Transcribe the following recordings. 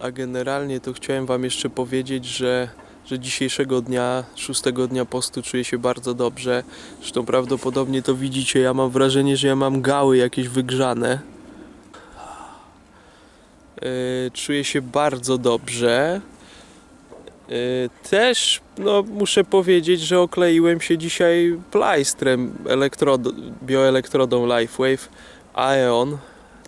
A generalnie to chciałem Wam jeszcze powiedzieć, że, że dzisiejszego dnia, szóstego dnia postu czuję się bardzo dobrze. Zresztą prawdopodobnie to widzicie, ja mam wrażenie, że ja mam gały jakieś wygrzane. Yy, czuję się bardzo dobrze. Yy, Też no, muszę powiedzieć, że okleiłem się dzisiaj plajstrem elektrod- bioelektrodą LifeWave Aeon.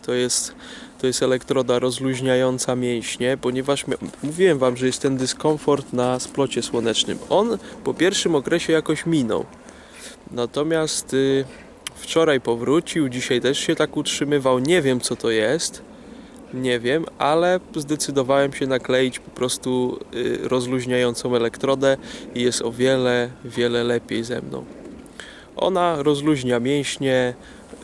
To jest, to jest elektroda rozluźniająca mięśnie, ponieważ mówiłem Wam, że jest ten dyskomfort na splocie słonecznym. On po pierwszym okresie jakoś minął. Natomiast y, wczoraj powrócił, dzisiaj też się tak utrzymywał. Nie wiem co to jest. Nie wiem, ale zdecydowałem się nakleić po prostu y, rozluźniającą elektrodę i jest o wiele, wiele lepiej ze mną. Ona rozluźnia mięśnie,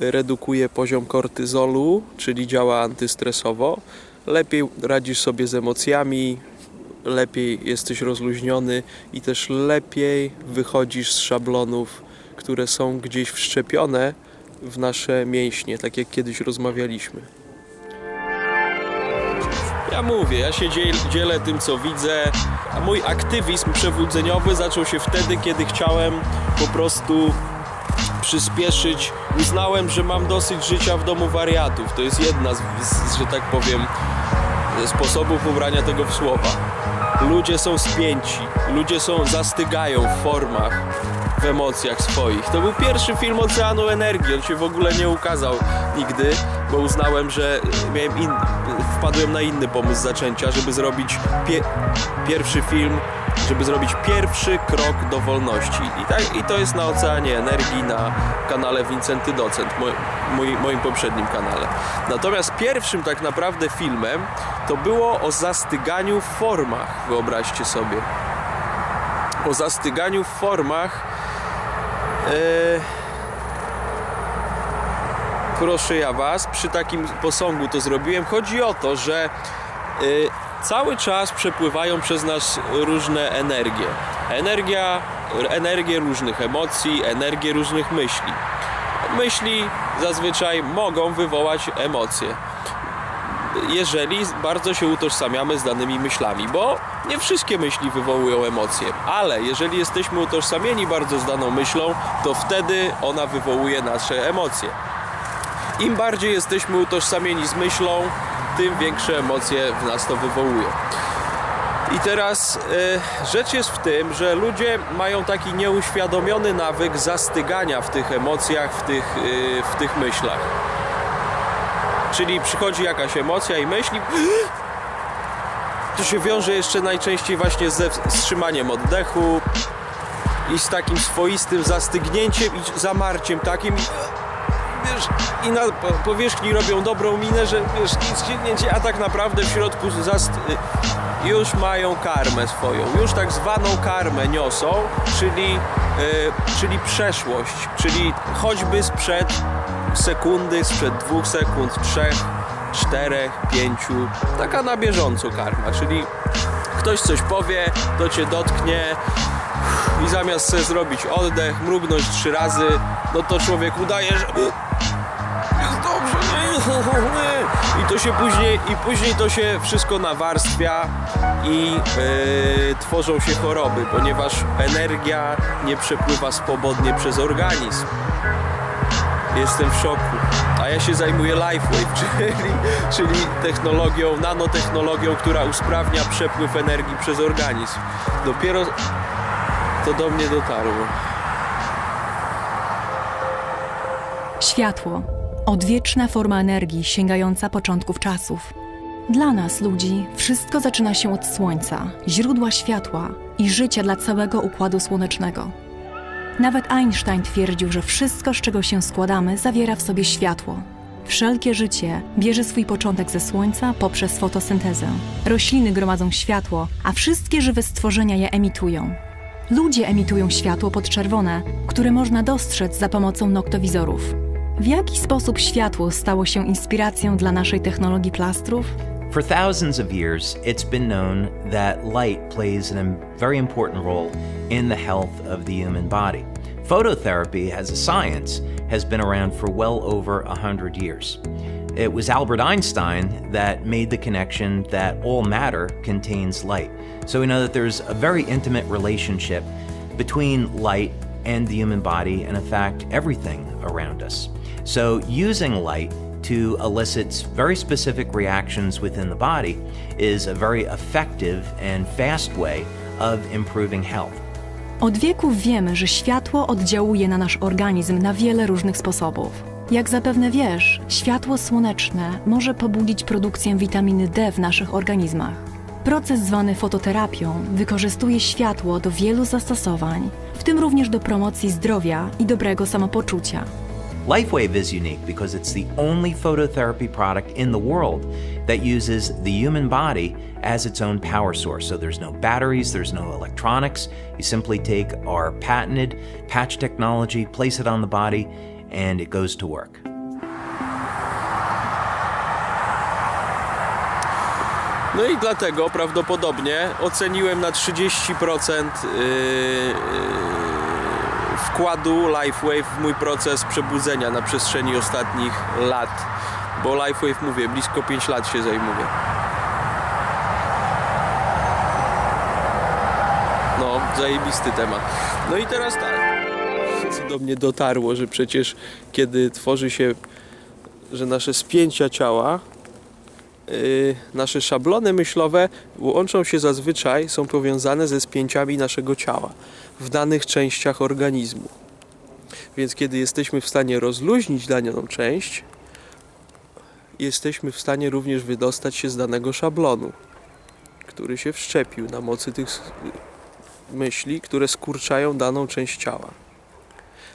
redukuje poziom kortyzolu, czyli działa antystresowo. Lepiej radzisz sobie z emocjami, lepiej jesteś rozluźniony i też lepiej wychodzisz z szablonów, które są gdzieś wszczepione w nasze mięśnie, tak jak kiedyś rozmawialiśmy. Ja mówię, ja się dziel, dzielę tym, co widzę, a mój aktywizm przewodzeniowy zaczął się wtedy, kiedy chciałem po prostu przyspieszyć. Uznałem, że mam dosyć życia w domu wariatów. To jest jedna z, że tak powiem, sposobów ubrania tego w słowa. Ludzie są spięci, ludzie są, zastygają w formach, w emocjach swoich. To był pierwszy film Oceanu Energii, on się w ogóle nie ukazał nigdy, bo uznałem, że miałem in, wpadłem na inny pomysł zaczęcia, żeby zrobić pie, pierwszy film, żeby zrobić pierwszy krok do wolności. I, tak, I to jest na Oceanie Energii, na kanale Wincenty Docent, moim poprzednim kanale. Natomiast pierwszym tak naprawdę filmem to było o zastyganiu w formach, wyobraźcie sobie. O zastyganiu w formach. e, proszę ja Was, przy takim posągu to zrobiłem. Chodzi o to, że y, cały czas przepływają przez nas różne energie. Energia, energie różnych emocji, energie różnych myśli. Myśli zazwyczaj mogą wywołać emocje. Jeżeli bardzo się utożsamiamy z danymi myślami, bo nie wszystkie myśli wywołują emocje, ale jeżeli jesteśmy utożsamieni bardzo z daną myślą, to wtedy ona wywołuje nasze emocje. Im bardziej jesteśmy utożsamieni z myślą, tym większe emocje w nas to wywołuje. I teraz e, rzecz jest w tym, że ludzie mają taki nieuświadomiony nawyk zastygania w tych emocjach, w tych, e, w tych myślach. Czyli przychodzi jakaś emocja i myśli. To się wiąże jeszcze najczęściej właśnie ze wstrzymaniem oddechu i z takim swoistym zastygnięciem i zamarciem takim. Wiesz, i na po- powierzchni robią dobrą minę, że wiesz, nic się nie dzieje, a tak naprawdę w środku zast... już mają karmę swoją, już tak zwaną karmę niosą, czyli, e, czyli przeszłość, czyli choćby sprzed sekundy, sprzed dwóch sekund, trzech, czterech, pięciu, taka na bieżąco karma, czyli ktoś coś powie, to cię dotknie, i zamiast sobie zrobić oddech, mrugnąć trzy razy, no to człowiek udaje, że jest dobrze, nie. I to się później, i później to się wszystko nawarstwia i yy, tworzą się choroby, ponieważ energia nie przepływa swobodnie przez organizm. Jestem w szoku. A ja się zajmuję LifeWave, czyli, czyli technologią, nanotechnologią, która usprawnia przepływ energii przez organizm. Dopiero to do mnie dotarło. Światło odwieczna forma energii sięgająca początków czasów. Dla nas, ludzi, wszystko zaczyna się od Słońca, źródła światła i życia dla całego układu słonecznego. Nawet Einstein twierdził, że wszystko, z czego się składamy, zawiera w sobie światło. Wszelkie życie bierze swój początek ze Słońca poprzez fotosyntezę. Rośliny gromadzą światło, a wszystkie żywe stworzenia je emitują. Ludzie emitują światło podczerwone, które można dostrzec za pomocą noktowizorów. W jaki sposób światło stało się inspiracją dla naszej technologii plastrów? For thousands of years, it's been known that light plays a very important role in the health of the human body. Phototherapy as a science has been around for well over 100 years. It was Albert Einstein that made the connection that all matter contains light. So we know that there's a very intimate relationship between light and the human body, and in fact, everything around us. So using light to elicit very specific reactions within the body is a very effective and fast way of improving health. Od wieków wiemy, że światło oddziałuje na nasz organizm na wiele różnych sposobów. Jak zapewne wiesz, światło słoneczne może pobudzić produkcję witaminy D w naszych organizmach. Proces zwany fototerapią wykorzystuje światło do wielu zastosowań, w tym również do promocji zdrowia i dobrego samopoczucia. LifeWave is unique because it's the only phototherapy product in the world that uses the human body as its own power source. So there's no batteries, there's no electronics. You simply take our patented patch technology, place it on the body, and it goes to work. No i dlatego prawdopodobnie oceniłem na 30% yy, yy, wkładu LifeWave w mój proces przebudzenia na przestrzeni ostatnich lat. Bo LifeWave, mówię, blisko 5 lat się zajmuje. No, zajebisty temat. No i teraz tak. Co do mnie dotarło, że przecież kiedy tworzy się, że nasze spięcia ciała yy, nasze szablony myślowe łączą się zazwyczaj, są powiązane ze spięciami naszego ciała w danych częściach organizmu. Więc kiedy jesteśmy w stanie rozluźnić daną część, jesteśmy w stanie również wydostać się z danego szablonu, który się wszczepił na mocy tych myśli, które skurczają daną część ciała.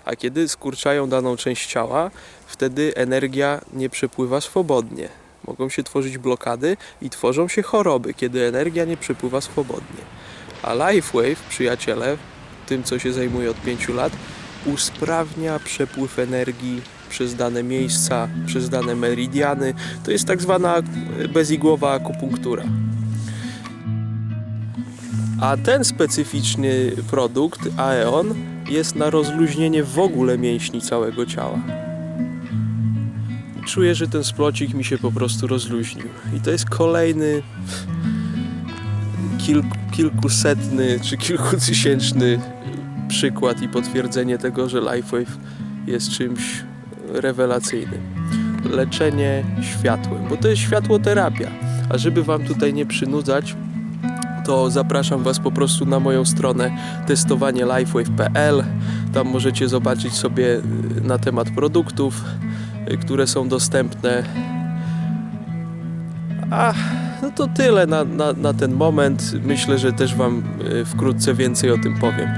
A kiedy skurczają daną część ciała, wtedy energia nie przepływa swobodnie. Mogą się tworzyć blokady i tworzą się choroby, kiedy energia nie przepływa swobodnie. A LifeWave, przyjaciele, tym co się zajmuje od 5 lat, usprawnia przepływ energii przez dane miejsca, przez dane meridiany. To jest tak zwana bezigłowa akupunktura. A ten specyficzny produkt, Aeon, jest na rozluźnienie w ogóle mięśni całego ciała. Czuję, że ten splocik mi się po prostu rozluźnił. I to jest kolejny kilku, kilkusetny czy kilkutysięczny przykład i potwierdzenie tego, że LifeWave jest czymś rewelacyjnym. Leczenie światłem, bo to jest światłoterapia. A żeby Wam tutaj nie przynudzać, to zapraszam Was po prostu na moją stronę testowanielifewave.pl. Tam możecie zobaczyć sobie y, na temat produktów, y, które są dostępne. A, no to tyle na, na, na ten moment. Myślę, że też Wam y, wkrótce więcej o tym powiem.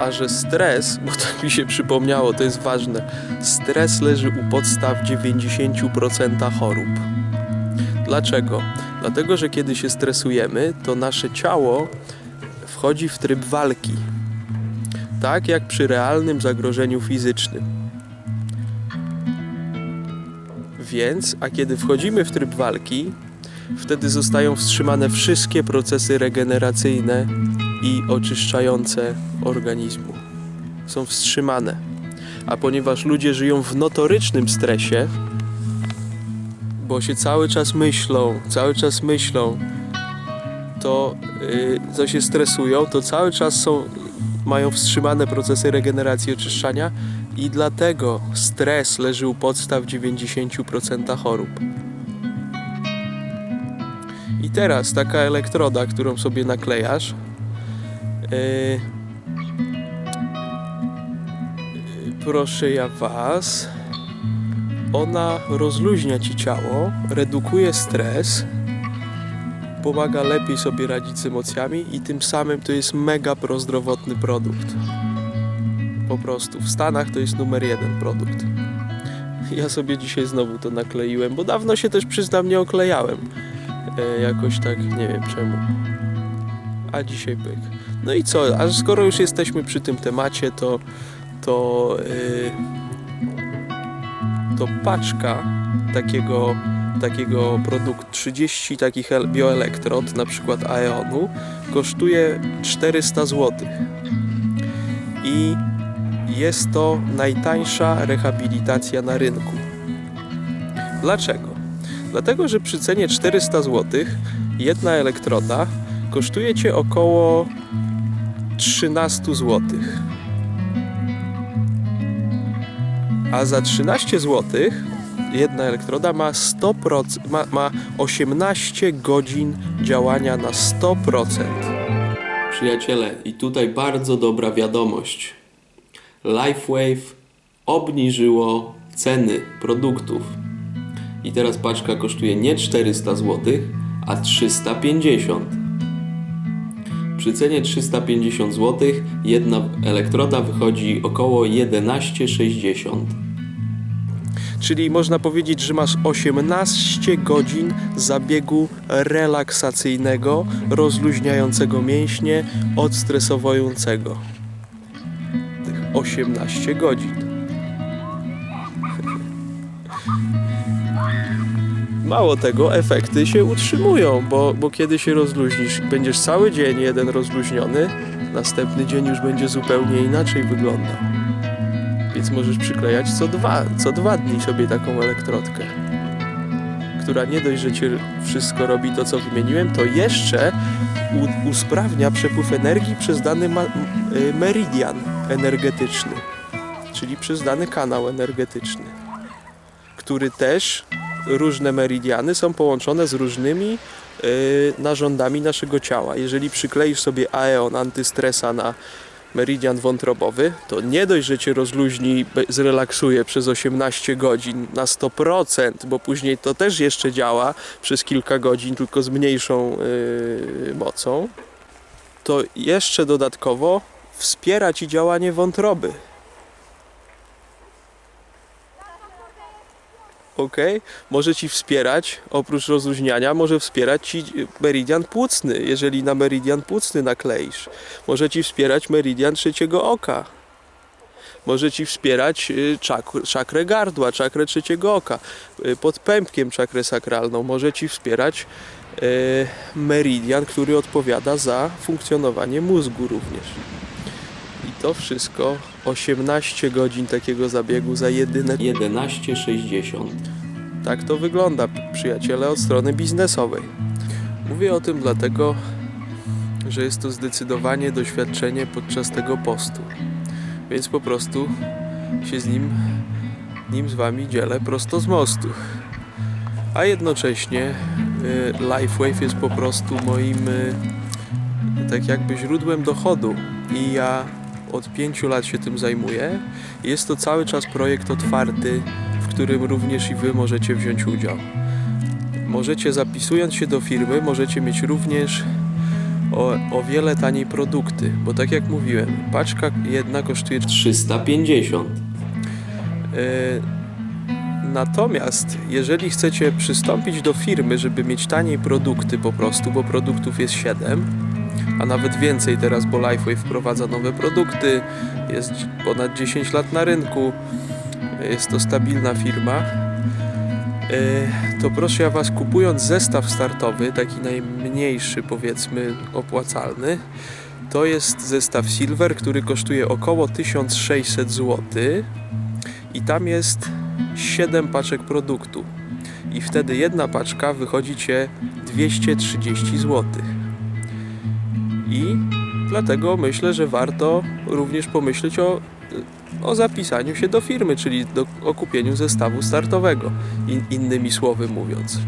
A że stres, bo tak mi się przypomniało, to jest ważne. Stres leży u podstaw 90% chorób. Dlaczego? Dlatego, że kiedy się stresujemy, to nasze ciało wchodzi w tryb walki. Tak jak przy realnym zagrożeniu fizycznym. Więc, a kiedy wchodzimy w tryb walki, wtedy zostają wstrzymane wszystkie procesy regeneracyjne i oczyszczające organizmu. Są wstrzymane. A ponieważ ludzie żyją w notorycznym stresie, bo się cały czas myślą, cały czas myślą, to yy, co się stresują, to cały czas są, mają wstrzymane procesy regeneracji oczyszczania i dlatego stres leży u podstaw 90% chorób. I teraz taka elektroda, którą sobie naklejasz, yy, proszę ja was, ona rozluźnia ci ciało, redukuje stres, pomaga lepiej sobie radzić z emocjami i tym samym to jest mega prozdrowotny produkt. Po prostu w Stanach to jest numer jeden produkt. Ja sobie dzisiaj znowu to nakleiłem, bo dawno się też przyznam nie oklejałem. E, jakoś tak nie wiem czemu. A dzisiaj pyk. No i co? A skoro już jesteśmy przy tym temacie, to to yy, to paczka takiego, takiego produktu, 30 takich el- bioelektrod, na przykład Aeonu, kosztuje 400 zł. I jest to najtańsza rehabilitacja na rynku. Dlaczego? Dlatego, że przy cenie 400 zł jedna elektroda kosztuje Cię około 13 zł. A za 13 zł jedna elektroda ma 100%, ma, ma 18 godzin działania na 100%. Przyjaciele, i tutaj bardzo dobra wiadomość. LifeWave obniżyło ceny produktów. I teraz paczka kosztuje nie 400 zł, a 350. Przy cenie 350 zł jedna elektroda wychodzi około 11,60. Czyli można powiedzieć, że masz 18 godzin zabiegu relaksacyjnego, rozluźniającego mięśnie, odstresowującego. Tych 18 godzin. Mało tego, efekty się utrzymują, bo, bo kiedy się rozluźnisz, będziesz cały dzień jeden rozluźniony, następny dzień już będzie zupełnie inaczej wyglądał. Więc możesz przyklejać co dwa, co dwa dni sobie taką elektrodkę, która nie dość, że cię wszystko robi to, co wymieniłem, to jeszcze u, usprawnia przepływ energii przez dany ma, y, meridian energetyczny, czyli przez dany kanał energetyczny, który też różne meridiany są połączone z różnymi y, narządami naszego ciała. Jeżeli przykleisz sobie aeon antystresa na meridian wątrobowy, to nie dość, że cię rozluźni, zrelaksuje przez 18 godzin na 100%, bo później to też jeszcze działa przez kilka godzin, tylko z mniejszą yy, mocą, to jeszcze dodatkowo wspiera ci działanie wątroby. Ok? Może ci wspierać, oprócz rozluźniania, może wspierać ci meridian płucny, jeżeli na meridian płucny nakleisz. Może ci wspierać meridian trzeciego oka. Może ci wspierać y, czak- czakrę gardła, czakrę trzeciego oka. Y, Pod pępkiem czakrę sakralną. Może ci wspierać y, meridian, który odpowiada za funkcjonowanie mózgu również. To wszystko 18 godzin takiego zabiegu za jedyne 11,60. Tak to wygląda, przyjaciele, od strony biznesowej. Mówię o tym dlatego, że jest to zdecydowanie doświadczenie podczas tego postu. Więc po prostu się z nim, nim z wami dzielę prosto z mostu. A jednocześnie y, LifeWave jest po prostu moim y, tak jakby źródłem dochodu i ja od pięciu lat się tym zajmuję. Jest to cały czas projekt otwarty, w którym również i Wy możecie wziąć udział. Możecie zapisując się do firmy, możecie mieć również o, o wiele taniej produkty, bo tak jak mówiłem, paczka jedna kosztuje 350. Yy, Natomiast jeżeli chcecie przystąpić do firmy, żeby mieć taniej produkty po prostu, bo produktów jest 7, a nawet więcej teraz, bo Lifeway wprowadza nowe produkty, jest ponad 10 lat na rynku, jest to stabilna firma, yy, to proszę ja Was, kupując zestaw startowy, taki najmniejszy powiedzmy opłacalny, to jest zestaw Silver, który kosztuje około 1600 zł i tam jest 7 paczek produktu. I wtedy jedna paczka wychodzi Cię 230 zł. I dlatego myślę, że warto również pomyśleć o, o zapisaniu się do firmy, czyli do, o kupieniu zestawu startowego, in, innymi słowy mówiąc.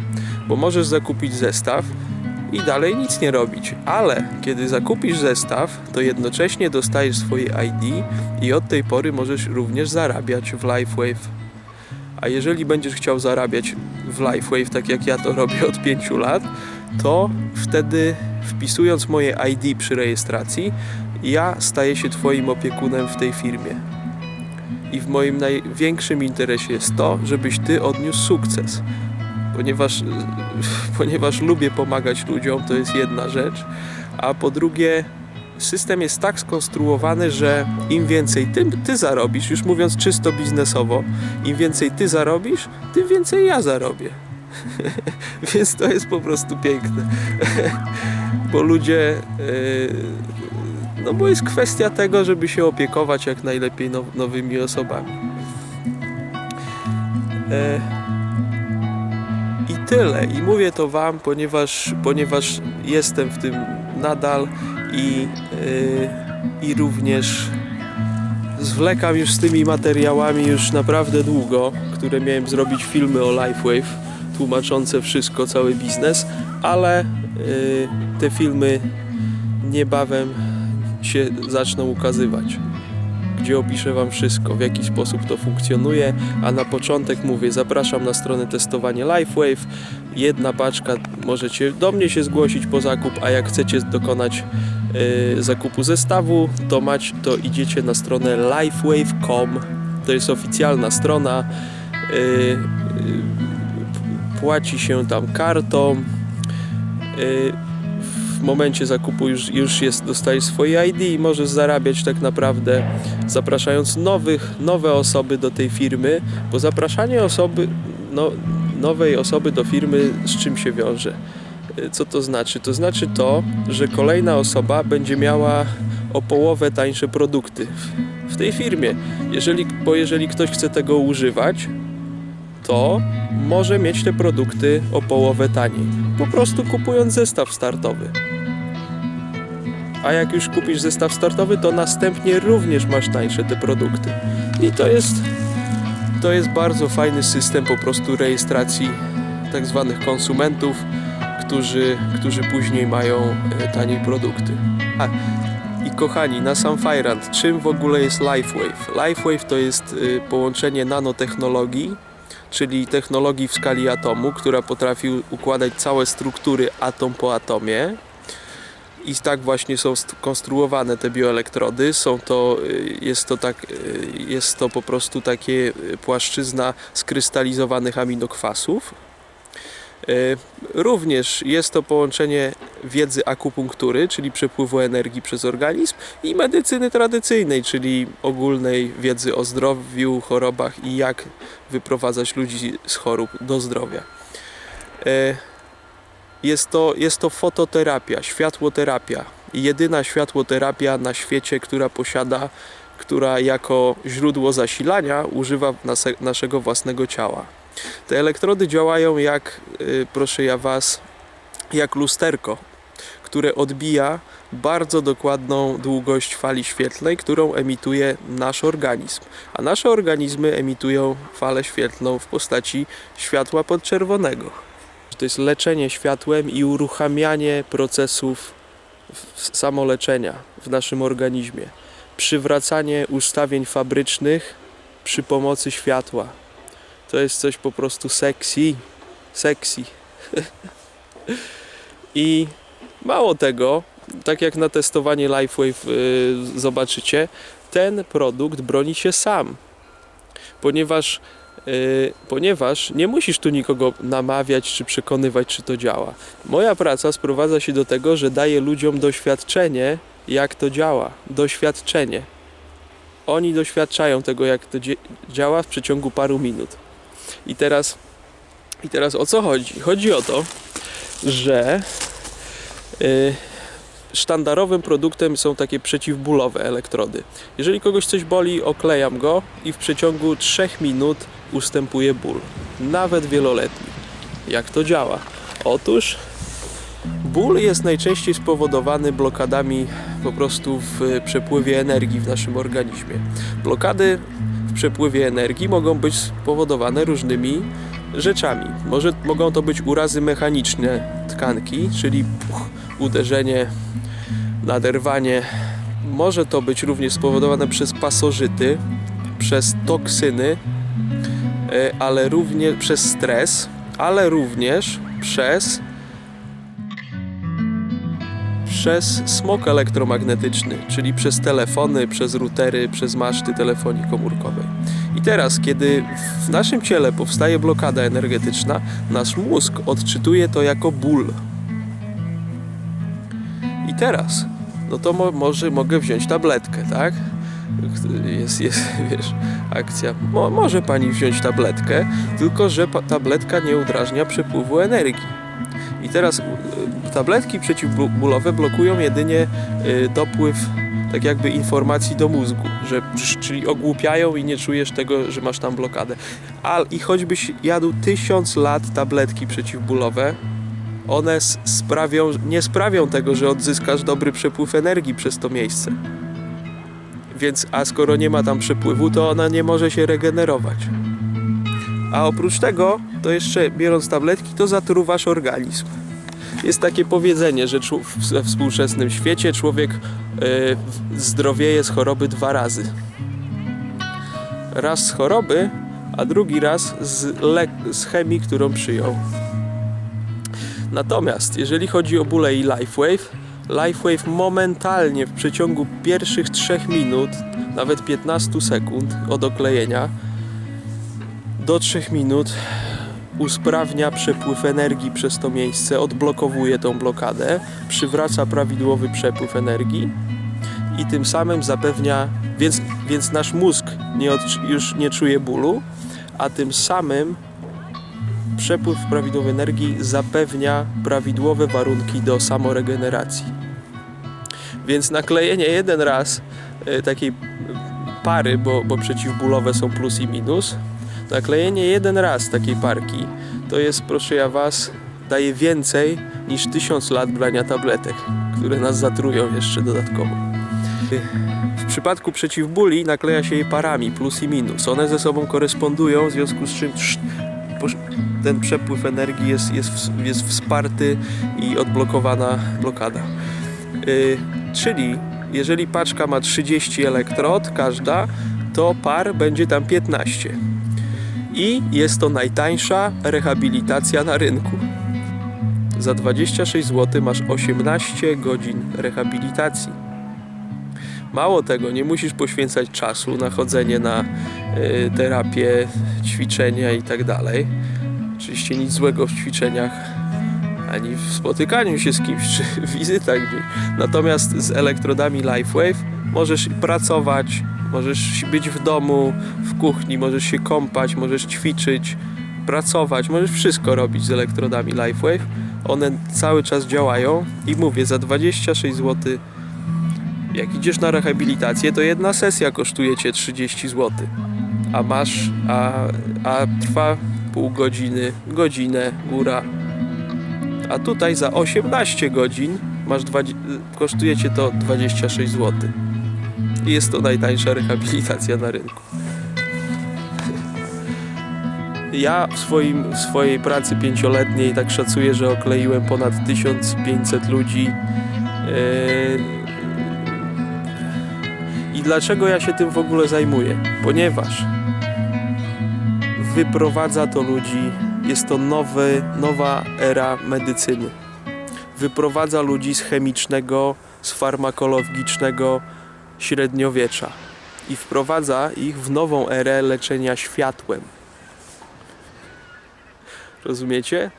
Bo możesz zakupić zestaw i dalej nic nie robić, ale kiedy zakupisz zestaw, to jednocześnie dostajesz swoje ID i od tej pory możesz również zarabiać w LifeWave. A jeżeli będziesz chciał zarabiać w LifeWave, tak jak ja to robię od 5 lat, to wtedy wpisując moje ID przy rejestracji, ja staję się Twoim opiekunem w tej firmie. I w moim największym interesie jest to, żebyś Ty odniósł sukces. Ponieważ, ponieważ lubię pomagać ludziom, to jest jedna rzecz. A po drugie, system jest tak skonstruowany, że im więcej ty, ty zarobisz, już mówiąc czysto biznesowo, im więcej ty zarobisz, tym więcej ja zarobię. Więc to jest po prostu piękne. bo ludzie. Yy, no bo jest kwestia tego, żeby się opiekować jak najlepiej now, nowymi osobami. E, tyle. I mówię to Wam, ponieważ, ponieważ jestem w tym nadal i, yy, i również zwlekam już z tymi materiałami już naprawdę długo, które miałem zrobić filmy o LifeWave, tłumaczące wszystko, cały biznes, ale yy, te filmy niebawem się zaczną ukazywać gdzie opiszę Wam wszystko, w jaki sposób to funkcjonuje, a na początek mówię, zapraszam na stronę testowanie LifeWave. Jedna paczka, możecie do mnie się zgłosić po zakup, a jak chcecie dokonać y, zakupu zestawu, to, mać, to idziecie na stronę lifewave.com. To jest oficjalna strona. Y, y, płaci się tam kartą. Y, w momencie zakupu już, już jest, dostajesz swoje ID i możesz zarabiać tak naprawdę zapraszając nowych, nowe osoby do tej firmy, bo zapraszanie osoby, no, nowej osoby do firmy z czym się wiąże? Y, Co to znaczy? To znaczy to, że kolejna osoba będzie miała o połowę tańsze produkty w- tej firmie. Jeżeli, bo jeżeli ktoś chce tego używać, to może mieć te produkty o połowę taniej. Po prostu kupując zestaw startowy. A jak już kupisz zestaw startowy, to następnie również masz tańsze te produkty. I to jest, to jest bardzo fajny system po prostu rejestracji tak zwanych konsumentów, którzy, którzy później mają e, taniej produkty. A, i kochani, na sam Fajrant, czym w ogóle jest LifeWave? LifeWave to jest y, połączenie nanotechnologii, czyli technologii w skali atomu, która potrafi układać całe struktury atom po atomie. I tak właśnie są st- konstruowane te bioelektrody. Są to, y, jest, to tak, y, jest to po prostu takie y, płaszczyzna skrystalizowanych aminokwasów. Y, Również jest to połączenie wiedzy akupunktury, czyli przepływu energii przez organizm, i medycyny tradycyjnej, czyli ogólnej wiedzy o zdrowiu, chorobach i jak wyprowadzać ludzi z chorób do zdrowia. E, Jest to, jest to fototerapia, światłoterapia. Jedyna światłoterapia na świecie, która posiada, która jako źródło zasilania używa naszego własnego ciała. Te elektrody działają jak, y, proszę ja Was, jak lusterko, które odbija bardzo dokładną długość fali świetlnej, którą emituje nasz organizm. A nasze organizmy emitują falę świetlną w postaci światła podczerwonego. To jest leczenie światłem i uruchamianie procesów samoleczenia w naszym organizmie. Przywracanie ustawień fabrycznych przy pomocy światła. To jest coś po prostu sexy. Sexy. I mało tego, tak jak na testowanie LifeWave y, zobaczycie, ten produkt broni się sam. Ponieważ, y, ponieważ nie musisz tu nikogo namawiać czy przekonywać, czy to działa. Moja praca sprowadza się do tego, że daję ludziom doświadczenie, jak to działa. Doświadczenie. Oni doświadczają tego, jak to działa w przeciągu paru minut. I teraz, I teraz o co chodzi? Chodzi o to, że y, sztandarowym produktem są takie przeciwbólowe elektrody. Jeżeli kogoś coś boli, oklejam go i w przeciągu 3 minut ustępuje ból. Nawet wieloletni. Jak to działa? Otóż ból jest najczęściej spowodowany blokadami po prostu w przepływie energii w naszym organizmie. Blokady przepływie energii mogą być spowodowane różnymi rzeczami. Może, mogą to być urazy mechaniczne tkanki, czyli puch, uderzenie, naderwanie. Może to być również spowodowane przez pasożyty, przez toksyny, e, ale również przez stres, ale również przez przez smog elektromagnetyczny, czyli przez telefony, przez routery, przez maszty telefonii komórkowej. I teraz, kiedy w naszym ciele powstaje blokada energetyczna, nasz mózg odczytuje to jako ból. I teraz, no to mo- może mogę wziąć tabletkę, tak? Jest, jest, wiesz, akcja. Mo- może pani wziąć tabletkę, tylko że tabletka nie udrażnia przepływu energii. I teraz y, tabletki przeciwbólowe blokują jedynie y, dopływ tak jakby informacji do mózgu, że, czyli ogłupiają i nie czujesz tego, że masz tam blokadę. A, I choćbyś jadł tysiąc lat tabletki przeciwbólowe, one sprawią, nie sprawią tego, że odzyskasz dobry przepływ energii przez to miejsce. Więc, a skoro nie ma tam przepływu, to ona nie może się regenerować. A oprócz tego, to jeszcze biorąc tabletki, to zatruwasz organizm. Jest takie powiedzenie, że we współczesnym świecie człowiek y, w- zdrowieje z choroby dwa razy. Raz z choroby, a drugi raz z, z chemii, którą przyjął. Natomiast jeżeli chodzi o bóle i LifeWave, LifeWave momentalnie w przeciągu pierwszych 3 minut, nawet 15 sekund od oklejenia, do 3 minut usprawnia przepływ energii przez to miejsce, odblokowuje tą blokadę, przywraca prawidłowy przepływ energii i tym samym zapewnia, więc, więc nasz mózg nie już nie czuje bólu, a tym samym przepływ prawidłowej energii zapewnia prawidłowe warunki do samoregeneracji. Więc naklejenie jeden raz e, takiej pary, bo, bo przeciwbólowe są plus i minus, naklejenie jeden raz takiej parki to jest, proszę ja Was, daje więcej niż tysiąc lat brania tabletek, które nas zatrują jeszcze dodatkowo. W przypadku przeciwbóli nakleja się je parami plus i minus. One ze sobą korespondują, w związku z czym ten przepływ energii jest, jest, jest wsparty i odblokowana blokada. Y, czyli jeżeli paczka ma 30 elektrod, każda, to par będzie tam 15. I jest to najtańsza rehabilitacja na rynku. Za 26 zł masz 18 godzin rehabilitacji. Mało tego, nie musisz poświęcać czasu na chodzenie na y, terapię, ćwiczenia i tak. Oczywiście nic złego w ćwiczeniach, ani w spotykaniu się z kimś, czy wizytach. Natomiast z elektrodami LifeWave możesz pracować, możesz być w domu, w kuchni, możesz się kąpać, możesz ćwiczyć, pracować, możesz wszystko robić z elektrodami LifeWave. One cały czas działają i mówię, za 26 zł jak idziesz na rehabilitację, to jedna sesja kosztuje cię 30 zł. A masz, a, a trwa pół godziny, godzinę, góra. A tutaj za 18 godzin masz 20, kosztuje cię to 26 zł. I jest to najtańsza rehabilitacja na rynku. Ja w, swoim, w swojej pracy pięcioletniej tak szacuję, że okleiłem ponad 1500 ludzi. Yy, i dlaczego ja się tym w ogóle zajmuję? Ponieważ wyprowadza to ludzi, jest to nowy, nowa era medycyny. Wyprowadza ludzi z chemicznego, z farmakologicznego średniowiecza i wprowadza ich w nową erę leczenia światłem. Rozumiecie?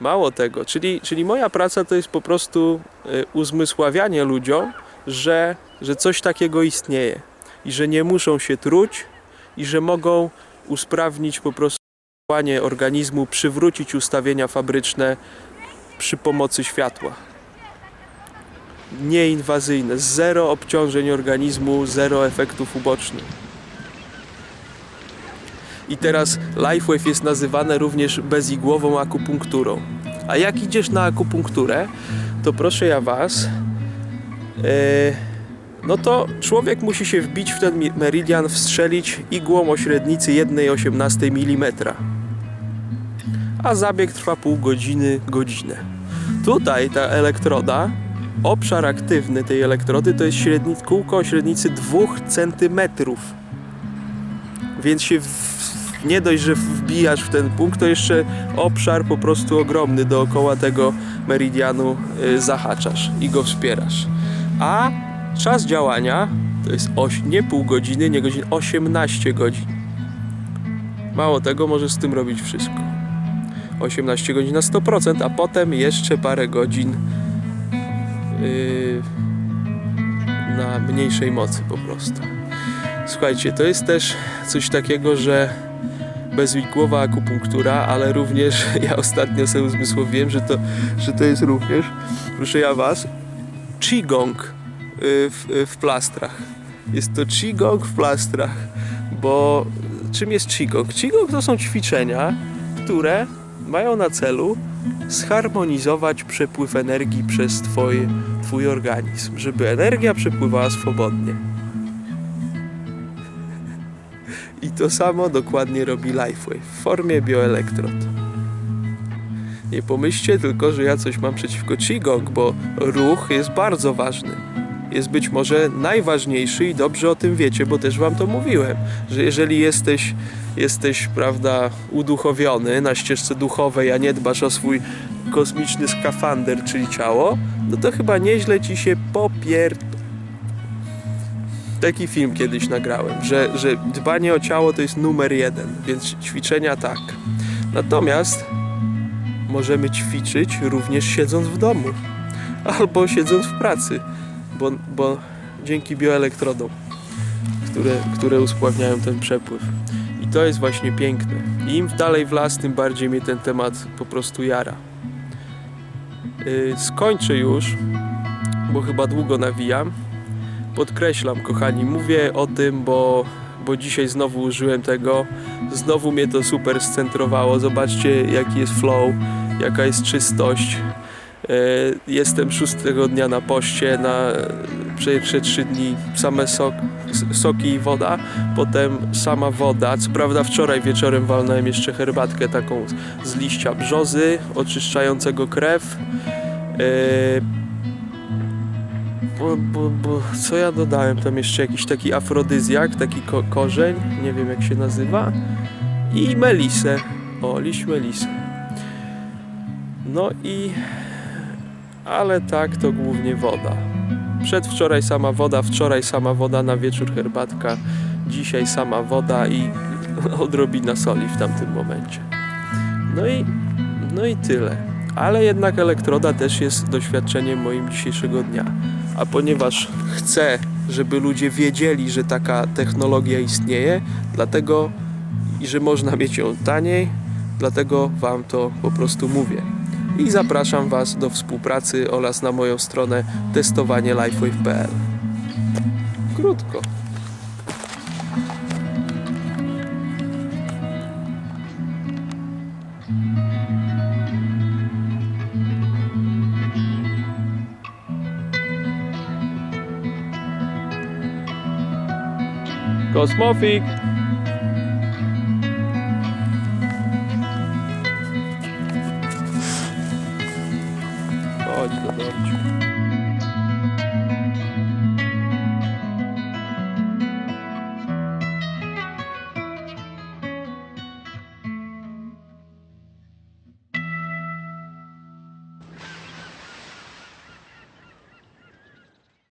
Mało tego, czyli, czyli moja praca to jest po prostu y, uzmysławianie ludziom, że, że coś takiego istnieje i że nie muszą się truć i że mogą usprawnić po prostu działanie organizmu, przywrócić ustawienia fabryczne przy pomocy światła. Nieinwazyjne, zero obciążeń organizmu, zero efektów ubocznych. I teraz LifeWave jest nazywane również bezigłową akupunkturą. A jak idziesz na akupunkturę, to proszę ja Was, e, no to człowiek musi się wbić w ten meridian, wstrzelić igłą o średnicy 1,18 mm. A zabieg trwa pół godziny, godzinę. Tutaj ta elektroda, obszar aktywny tej elektrody to jest średni, kółko o średnicy 2 cm. Więc się w, nie dość, że wbijasz w ten punkt, to jeszcze obszar po prostu ogromny dookoła tego meridianu y, zahaczasz i go wspierasz. A czas działania to jest oś, nie pół godziny, nie godzin, 18 godzin. Mało tego, możesz z tym robić wszystko. 18 godzin na 100%, a potem jeszcze parę godzin yy, na mniejszej mocy po prostu. Słuchajcie, to jest też coś takiego, że bezwikłowa akupunktura, ale również ja ostatnio sobie uzmysłowiłem, że to, że to jest również, proszę ja was, Qigong. w, w plastrach. Jest to Qigong w plastrach, bo czym jest Qigong? Qigong to są ćwiczenia, które mają na celu zharmonizować przepływ energii przez twoje, twój organizm, żeby energia przepływała swobodnie. I to samo dokładnie robi LifeWave w formie bioelektrod. Nie pomyślcie tylko, że ja coś mam przeciwko Qigong, bo ruch jest bardzo ważny. Jest być może najważniejszy i dobrze o tym wiecie, bo też wam to mówiłem, że jeżeli jesteś, jesteś prawda, uduchowiony na ścieżce duchowej, a nie dbasz o swój kosmiczny skafander, czyli ciało, no to chyba nieźle ci się popier... Taki film kiedyś nagrałem, że, że dbanie o ciało to jest numer jeden, więc ćwiczenia tak. Natomiast możemy ćwiczyć również siedząc w domu albo siedząc w pracy, bo, bo dzięki bioelektrodom, które, które uspławniają ten przepływ. I to jest właśnie piękne. Im dalej w las, tym bardziej mnie ten temat po prostu jara. Yy, skończę już, bo chyba długo nawijam. Podkreślam, kochani, mówię o tym, bo, bo dzisiaj znowu użyłem tego. Znowu mnie to super scentrowało. Zobaczcie, jaki jest flow, jaka jest czystość. E, Jestem szóstego dnia na poście, na pierwsze trzy dni same sok, soki i woda, potem sama woda. Co prawda wczoraj wieczorem walnąłem jeszcze herbatkę taką z- liścia brzozy, oczyszczającego krew. E, Bo, bo, bo co ja dodałem? Tam jeszcze jakiś taki afrodyzjak, taki ko- korzeń, nie wiem jak się nazywa. I melisę. O, liść melisy. No i ale tak to głównie woda. Przedwczoraj sama woda, wczoraj sama woda, na wieczór herbatka, dzisiaj sama woda i odrobina soli w tamtym momencie. No i, no i tyle. Ale jednak elektroda też jest doświadczeniem moim dzisiejszego dnia. A ponieważ chcę, żeby ludzie wiedzieli, że taka technologia istnieje, dlatego i że można mieć ją taniej, dlatego Wam to po prostu mówię i zapraszam Was do współpracy oraz na moją stronę testowanielifewave.pl. Krótko. Kosmofik!